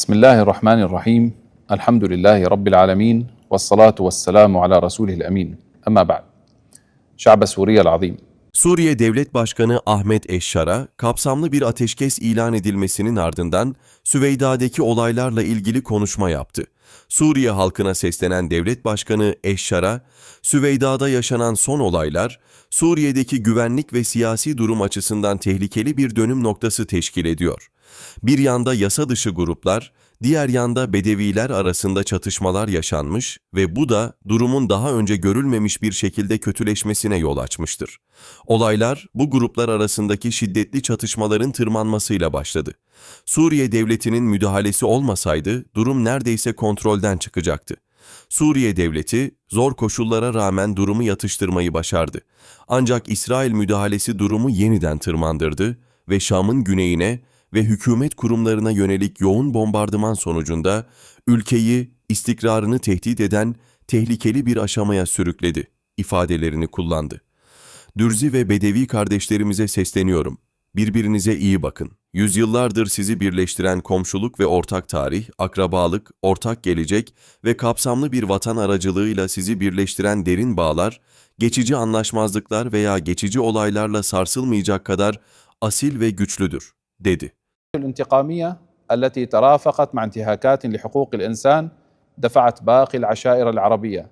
Bismillahirrahmanirrahim. Elhamdülillahi Rabbil alemin. Ve salatu ve selamu ala Resulihil emin. Ama ba'd. Şa'be Suriye'l azim. Suriye Devlet Başkanı Ahmet Eşşar'a kapsamlı bir ateşkes ilan edilmesinin ardından Süveyda'daki olaylarla ilgili konuşma yaptı. Suriye halkına seslenen Devlet Başkanı Eşşar'a, Süveyda'da yaşanan son olaylar, Suriye'deki güvenlik ve siyasi durum açısından tehlikeli bir dönüm noktası teşkil ediyor. Bir yanda yasa dışı gruplar, diğer yanda Bedeviler arasında çatışmalar yaşanmış ve bu da durumun daha önce görülmemiş bir şekilde kötüleşmesine yol açmıştır. Olaylar bu gruplar arasındaki şiddetli çatışmaların tırmanmasıyla başladı. Suriye devletinin müdahalesi olmasaydı durum neredeyse kontrolden çıkacaktı. Suriye devleti zor koşullara rağmen durumu yatıştırmayı başardı. Ancak İsrail müdahalesi durumu yeniden tırmandırdı ve Şam'ın güneyine ve hükümet kurumlarına yönelik yoğun bombardıman sonucunda ülkeyi istikrarını tehdit eden tehlikeli bir aşamaya sürükledi ifadelerini kullandı. Dürzi ve Bedevi kardeşlerimize sesleniyorum. Birbirinize iyi bakın. Yüzyıllardır sizi birleştiren komşuluk ve ortak tarih, akrabalık, ortak gelecek ve kapsamlı bir vatan aracılığıyla sizi birleştiren derin bağlar, geçici anlaşmazlıklar veya geçici olaylarla sarsılmayacak kadar asil ve güçlüdür, dedi. الانتقامية التي ترافقت مع انتهاكات لحقوق الإنسان دفعت باقي العشائر العربية.